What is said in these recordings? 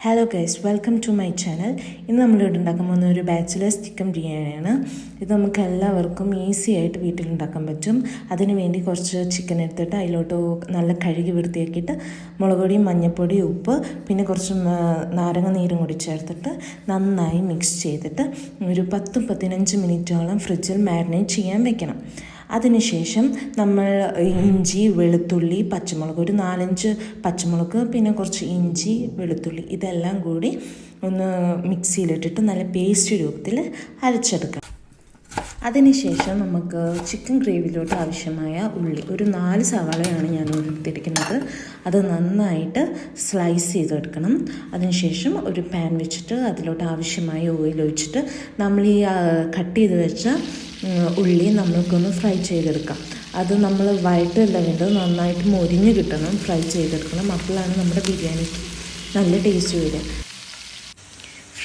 Hello guys welcome to my channel ഇന്ന് നമ്മളിവിടെ ഉണ്ടാക്കാൻ പോകുന്ന ഒരു ബാച്ചിലേഴ്സ് ചിക്കൻ ബിരിയാണിയാണ് ഇത് നമുക്ക് എല്ലാവർക്കും ഈസി ആയിട്ട് വീട്ടിൽ ഉണ്ടാക്കാൻ പറ്റും. അതിന് വേണ്ടി കുറച്ച് ചിക്കൻ എടുത്തിട്ട് അതിലോട്ട് നല്ല കഴുകി വൃത്തിയാക്കിയിട്ട് മുളക് പൊടിയും മഞ്ഞൾപ്പൊടി ഉപ്പ് പിന്നെ കുറച്ച് നാരങ്ങ നീരും കൂടി ചേർത്തിട്ട് നന്നായി മിക്സ് ചെയ്തിട്ട് ഒരു പത്തും പതിനഞ്ച് മിനിറ്റോളം ഫ്രിഡ്ജിൽ മാരിനേറ്റ് ചെയ്യാൻ വെക്കണം. അതിനുശേഷം നമ്മൾ ഇഞ്ചി വെളുത്തുള്ളി പച്ചമുളക് ഒരു നാലഞ്ച് പച്ചമുളക് പിന്നെ കുറച്ച് ഇഞ്ചി വെളുത്തുള്ളി ഇതെല്ലാം കൂടി ഒന്ന് മിക്സിയിലിട്ടിട്ട് നല്ല പേസ്റ്റ് രൂപത്തിൽ അരച്ചെടുക്കണം. അതിനുശേഷം നമുക്ക് ചിക്കൻ ഗ്രേവിയിലോട്ട് ആവശ്യമായ ഉള്ളി. ഒരു നാല് സവാളയാണ് ഞാൻ എടുത്തിരിക്കുന്നത് അത് നന്നായിട്ട് സ്ലൈസ് ചെയ്തെടുക്കണം. അതിനുശേഷം ഒരു പാൻ വെച്ചിട്ട് അതിലോട്ട് ആവശ്യമായ ഓയിൽ ഒഴിച്ചിട്ട് നമ്മൾ ഈ കട്ട് ചെയ്ത് വെച്ച ഉള്ളി നമ്മൾക്കൊന്ന് ഫ്രൈ ചെയ്തെടുക്കാം. അത് നമ്മൾ വഴറ്റല്ല വേണ്ടത് നന്നായിട്ട് മൊരിഞ്ഞ് കിട്ടണം. ഫ്രൈ ചെയ്തെടുക്കണം. അപ്പോഴാണ് നമ്മുടെ ബിരിയാണിക്ക് നല്ല ടേസ്റ്റ് വരിക.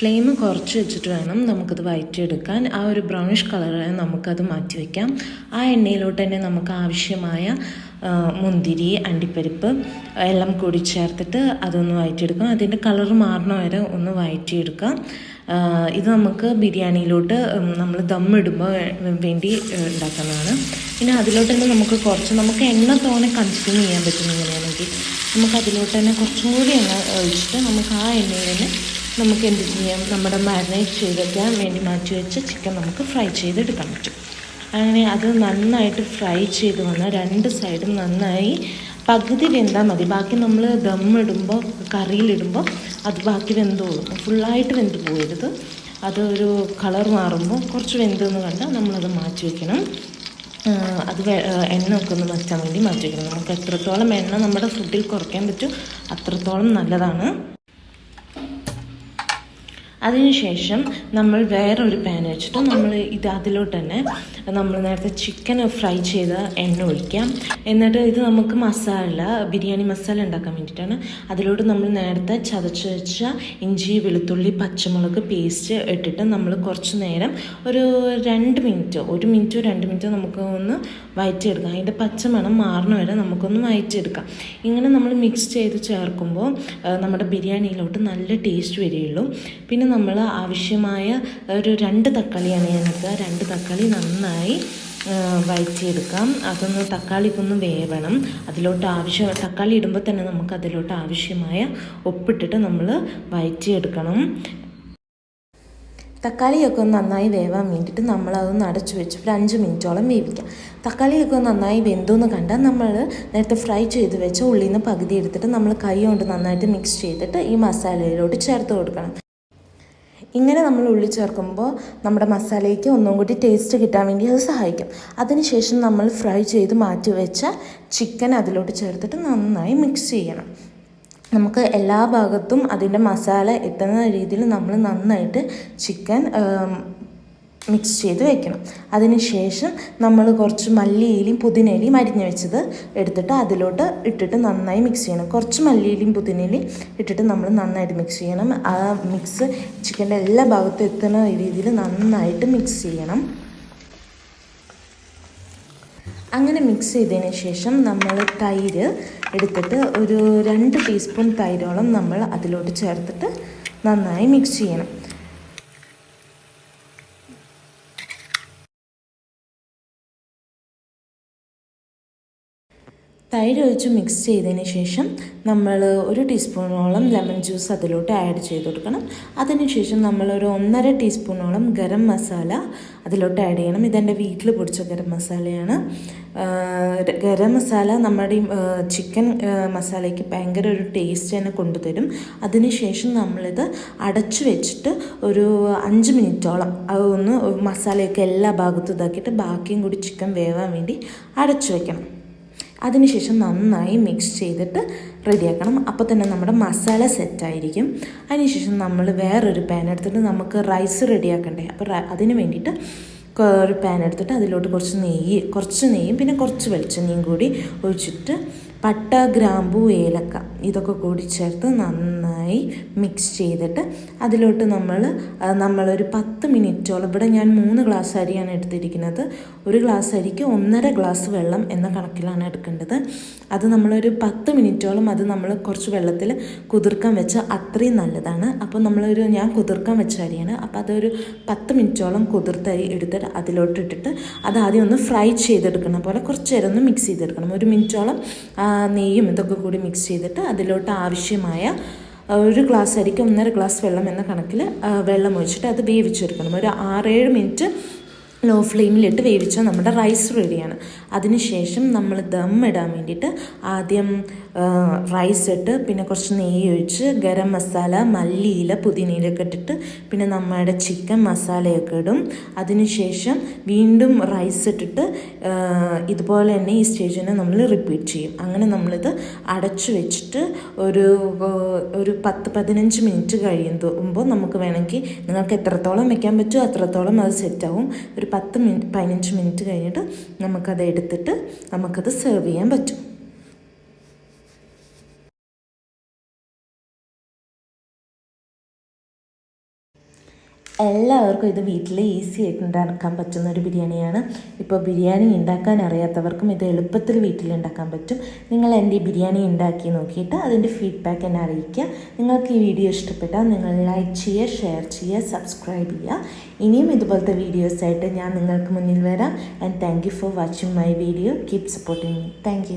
ഫ്ലെയിം കുറച്ച് വെച്ചിട്ട് വേണം നമുക്കത് വയറ്റിയെടുക്കാൻ. ആ ഒരു ബ്രൗണിഷ് കളർ നമുക്കത് മാറ്റി വയ്ക്കാം ആ എണ്ണയിലോട്ട് തന്നെ നമുക്ക് ആവശ്യമായ മുന്തിരി അണ്ടിപ്പരിപ്പ് എല്ലാം കൂടി ചേർത്തിട്ട് അതൊന്ന് വയറ്റിയെടുക്കാം. അതിന്റെ കളർ മാറണ വരെ ഒന്ന് വയറ്റിയെടുക്കാം. ഇത് നമുക്ക് ബിരിയാണിയിലോട്ട് നമ്മൾ ദം ദമ്മിടുമ്പോൾ വേണ്ടി ഉണ്ടാക്കുന്നതാണ്. പിന്നെ അതിലോട്ട് തന്നെ നമുക്ക് കുറച്ച് നമുക്ക് എണ്ണ തോനെ കൺസ്യൂം ചെയ്യാൻ പറ്റും ഇങ്ങനെയാണെങ്കിൽ നമുക്ക് അതിലോട്ട് തന്നെ കുറച്ചും കൂടി എണ്ണ ഒഴിച്ചിട്ട് നമുക്ക് ആ എണ്ണയിൽ തന്നെ നമുക്ക് എന്ത് ചെയ്യാം നമ്മുടെ മാരിനേറ്റ് ചെയ്തെടുക്കാൻ വേണ്ടി മാറ്റി വെച്ച ചിക്കൻ നമുക്ക് ഫ്രൈ ചെയ്തെടുക്കാൻ പറ്റും. അങ്ങനെ അത് നന്നായിട്ട് ഫ്രൈ ചെയ്ത് വന്നാൽ രണ്ട് സൈഡും നന്നായി പകുതി വെന്താൽ മതി. ബാക്കി നമ്മൾ ദമ്മിടുമ്പോൾ കറിയിലിടുമ്പോൾ അത് ബാക്കി വെന്തോളും. ഫുള്ളായിട്ട് വെന്ത് പോകരുത് അതൊരു കളർ മാറുമ്പോൾ കുറച്ച് വെന്തെന്ന് കണ്ടാൽ നമ്മളത് മാറ്റി വയ്ക്കണം അത് എണ്ണ ഒക്കെ ഒന്ന് വറ്റാൻ വേണ്ടി മാറ്റി വയ്ക്കണം നമുക്ക് എത്രത്തോളം എണ്ണ നമ്മുടെ ഫുഡിൽ കുറയ്ക്കാൻ പറ്റും അത്രത്തോളം നല്ലതാണ്. അതിനുശേഷം നമ്മൾ വേറൊരു പാൻ വെച്ചിട്ട് നമ്മൾ ഇത് അതിലോട്ട് തന്നെ നമ്മൾ നേരത്തെ ചിക്കൻ ഫ്രൈ ചെയ്ത എണ്ണ ഒഴിക്കാം. എന്നിട്ട് ഇത് നമുക്ക് മസാല ബിരിയാണി മസാല ഉണ്ടാക്കാൻ വേണ്ടിയിട്ടാണ്. അതിലോട്ട് നമ്മൾ നേരത്തെ ചതച്ച് വെച്ച ഇഞ്ചി വെളുത്തുള്ളി പച്ചമുളക് പേസ്റ്റ് ഇട്ടിട്ട് നമ്മൾ കുറച്ച് നേരം ഒരു രണ്ട് മിനിറ്റ് ഒരു മിനിറ്റോ രണ്ട് മിനിറ്റോ നമുക്ക് ഒന്ന് വയറ്റിയെടുക്കാം. അതിന്റെ പച്ചമണം മാറണ വരെ നമുക്കൊന്ന് വയറ്റിയെടുക്കാം. ഇങ്ങനെ നമ്മൾ മിക്സ് ചെയ്ത് ചേർക്കുമ്പോൾ നമ്മുടെ ബിരിയാണിയിലോട്ട് നല്ല ടേസ്റ്റ് വരികയുള്ളൂ. പിന്നെ നമ്മൾ ആവശ്യമായ ഒരു രണ്ട് തക്കാളിയാണ് ഞാൻ എടുക്കുക രണ്ട് തക്കാളി നന്നായി വഴറ്റിയെടുക്കാം. അതൊന്ന് തക്കാളിക്കൊന്ന് വേവണം. അതിലോട്ട് ആവശ്യം തക്കാളി ഇടുമ്പോൾ തന്നെ നമുക്ക് അതിലോട്ട് ആവശ്യമായ ഉപ്പിട്ടിട്ട് നമ്മൾ വഴറ്റിയെടുക്കണം. തക്കാളിയൊക്കെ ഒന്ന് നന്നായി വേവാൻ വേണ്ടിയിട്ട് നമ്മളതൊന്ന് അടച്ചു വെച്ച് ഒരു അഞ്ച് മിനിറ്റോളം വേവിക്കാം. തക്കാളിയൊക്കെ നന്നായി വെന്തെന്ന് കണ്ടാൽ നമ്മൾ നേരത്തെ ഫ്രൈ ചെയ്ത് വെച്ച ഉള്ളിൽ നിന്ന് പകുതി എടുത്തിട്ട് നമ്മൾ കൈ കൊണ്ട് നന്നായിട്ട് മിക്സ് ചെയ്തിട്ട് ഈ മസാലയിലോട്ട് ചേർത്ത് കൊടുക്കണം. ഇങ്ങനെ നമ്മൾ ഉള്ളി ചേർക്കുമ്പോൾ നമ്മുടെ മസാലയ്ക്ക് ഒന്നും കൂടി ടേസ്റ്റ് കിട്ടാൻ വേണ്ടി അത് സഹായിക്കും. അതിനുശേഷം നമ്മൾ ഫ്രൈ ചെയ്ത് മാറ്റി വെച്ച ചിക്കൻ അതിലോട്ട് ചേർത്തിട്ട് നന്നായി മിക്സ് ചെയ്യണം. നമുക്ക് എല്ലാ ഭാഗത്തും അതിന്റെ മസാല എത്തുന്ന രീതിയിൽ നമ്മൾ നന്നായിട്ട് ചിക്കൻ മിക്സ് ചെയ്ത് വെക്കണം. അതിനുശേഷം നമ്മൾ കുറച്ച് മല്ലിയിലയും പുതിനയിലയും അരിഞ്ഞു വെച്ചത് എടുത്തിട്ട് അതിലോട്ട് ഇട്ടിട്ട് നന്നായി മിക്സ് ചെയ്യണം. കുറച്ച് മല്ലിയിലയും പുതിനയിലയും ഇട്ടിട്ട് നമ്മൾ നന്നായിട്ട് മിക്സ് ചെയ്യണം. ആ മിക്സ് ചിക്കന്റെ എല്ലാ ഭാഗത്തും എത്തുന്ന രീതിയിൽ നന്നായിട്ട് മിക്സ് ചെയ്യണം. അങ്ങനെ മിക്സ് ചെയ്തതിന് ശേഷം നമ്മൾ തൈര് എടുത്തിട്ട് ഒരു രണ്ട് ടീസ്പൂൺ തൈരോളം നമ്മൾ അതിലോട്ട് ചേർത്തിട്ട് നന്നായി മിക്സ് ചെയ്യണം. തൈര് ഒഴിച്ച് മിക്സ് ചെയ്തതിന് ശേഷം നമ്മൾ ഒരു ടീസ്പൂണോളം ലെമൺ ജ്യൂസ് അതിലോട്ട് ആഡ് ചെയ്ത് കൊടുക്കണം. അതിനുശേഷം നമ്മൾ ഒരു ഒന്നര ടീസ്പൂണോളം ഗരം മസാല അതിലോട്ട് ആഡ് ചെയ്യണം. ഇതെന്റെ വീട്ടിൽ പൊടിച്ച ഗരം മസാലയാണ് ഗരം മസാല നമ്മുടെ ചിക്കൻ മസാലയ്ക്ക് ഭയങ്കര ഒരു ടേസ്റ്റ് തന്നെ കൊണ്ടുതരും. അതിനുശേഷം നമ്മളിത് അടച്ചു വെച്ചിട്ട് ഒരു അഞ്ച് മിനിറ്റോളം ഒന്ന് മസാലയൊക്കെ എല്ലാ ഭാഗത്തും ഇതാക്കിയിട്ട് ബാക്കിയും കൂടി ചിക്കൻ വേവാൻ വേണ്ടി അടച്ചു വെക്കണം. അതിനുശേഷം നന്നായി മിക്സ് ചെയ്തിട്ട് റെഡിയാക്കണം. അപ്പോൾ തന്നെ നമ്മുടെ മസാല സെറ്റായിരിക്കും അതിനുശേഷം നമ്മൾ വേറൊരു പാൻ എടുത്തിട്ട് നമുക്ക് റൈസ് റെഡിയാക്കണ്ടേ? അപ്പോൾ അതിന് വേണ്ടിയിട്ട് ഒരു പാൻ എടുത്തിട്ട് അതിലോട്ട് കുറച്ച് നെയ്യ് കുറച്ച് നെയ്യും പിന്നെ കുറച്ച് വെളിച്ചെണ്ണയും കൂടി ഒഴിച്ചിട്ട് പട്ട ഗ്രാമ്പു ഏലക്ക ഇതൊക്കെ കൂടി ചേർത്ത് നന്നായി നന്നായി മിക്സ് ചെയ്തിട്ട് അതിലോട്ട് നമ്മൾ നമ്മളൊരു പത്ത് മിനിറ്റോളം ഇവിടെ ഞാൻ മൂന്ന് ഗ്ലാസ് അരിയാണ് എടുത്തിരിക്കുന്നത്. ഒരു ഗ്ലാസ് അരിക്ക് ഒന്നര ഗ്ലാസ് വെള്ളം എന്ന കണക്കിലാണ് എടുക്കേണ്ടത്. അത് നമ്മളൊരു പത്ത് മിനിറ്റോളം അത് നമ്മൾ കുറച്ച് വെള്ളത്തിൽ കുതിർക്കാൻ വെച്ചാൽ അത്രയും നല്ലതാണ്. അപ്പോൾ നമ്മളൊരു ഞാൻ കുതിർക്കാൻ വെച്ച അരിയാണ്. അപ്പോൾ അതൊരു പത്ത് മിനിറ്റോളം കുതിർത്ത അരി എടുത്തിട്ട് അതിലോട്ട് ഇട്ടിട്ട് അത് ആദ്യം ഒന്ന് ഫ്രൈ ചെയ്തെടുക്കണം പോലെ കുറച്ച് നേരം ഒന്ന് മിക്സ് ചെയ്തെടുക്കണം. ഒരു മിനിറ്റോളം നെയ്യും ഇതൊക്കെ കൂടി മിക്സ് ചെയ്തിട്ട് അതിലോട്ട് ആവശ്യമായ ഒരു ഗ്ലാസ് അരിക്ക് ഒന്നര ഗ്ലാസ് വെള്ളം എന്ന കണക്കിൽ വെള്ളം ഒഴിച്ചിട്ട് അത് വേവിച്ചെടുക്കണം. ഒരു ആറേഴ് മിനിറ്റ് ലോ ഫ്ലെയിമിലിട്ട് വേവിച്ചാൽ നമ്മുടെ റൈസ് റെഡിയാണ്. അതിനുശേഷം നമ്മൾ ദം ഇടാൻ വേണ്ടിയിട്ട് ആദ്യം റൈസ് ഇട്ട് പിന്നെ കുറച്ച് നെയ്യ് ഒഴിച്ച് ഗരം മസാല മല്ലിയില പുതിനയിലൊക്കെ ഇട്ടിട്ട് പിന്നെ നമ്മുടെ ചിക്കൻ മസാലയൊക്കെ ഇടും. അതിനുശേഷം വീണ്ടും റൈസ് ഇട്ടിട്ട് ഇതുപോലെ തന്നെ ഈ സ്റ്റേജിനെ നമ്മൾ റിപ്പീറ്റ് ചെയ്യും. അങ്ങനെ നമ്മളിത് അടച്ചു വെച്ചിട്ട് ഒരു ഒരു പത്ത് പതിനഞ്ച് മിനിറ്റ് കഴിയുമ്പോൾ നമുക്ക് വേണമെങ്കിൽ നിങ്ങൾക്ക് എത്രത്തോളം വെക്കാൻ പറ്റുമോ അത്രത്തോളം അത് സെറ്റാവും ഒരു പത്ത് മിനിറ്റ് പതിനഞ്ച് മിനിറ്റ് കഴിഞ്ഞിട്ട് നമുക്കത് എടുത്തിട്ട് നമുക്കത് സെർവ് ചെയ്യാൻ പറ്റും. എല്ലാവർക്കും ഇത് വീട്ടിൽ ഈസി ആയിട്ട് ഉണ്ടാക്കാൻ പറ്റുന്ന ഒരു ബിരിയാണിയാണ്. ഇപ്പോൾ ബിരിയാണി ഉണ്ടാക്കാൻ അറിയാത്തവർക്കും ഇത് എളുപ്പത്തിൽ വീട്ടിൽ ഉണ്ടാക്കാൻ പറ്റും. നിങ്ങൾ എന്റെ ബിരിയാണി ഉണ്ടാക്കി നോക്കിയിട്ട് അതിന്റെ ഫീഡ്ബാക്ക് എന്നെ അറിയിക്കുക. നിങ്ങൾക്ക് ഈ വീഡിയോ ഇഷ്ടപ്പെട്ടാൽ നിങ്ങൾ ലൈക്ക് ചെയ്യുക ഷെയർ ചെയ്യുക സബ്സ്ക്രൈബ് ചെയ്യുക. ഇനിയും ഇതുപോലത്തെ വീഡിയോസായിട്ട് ഞാൻ നിങ്ങൾക്ക് മുന്നിൽ വരാം. And thank for watching my video keep supporting me thank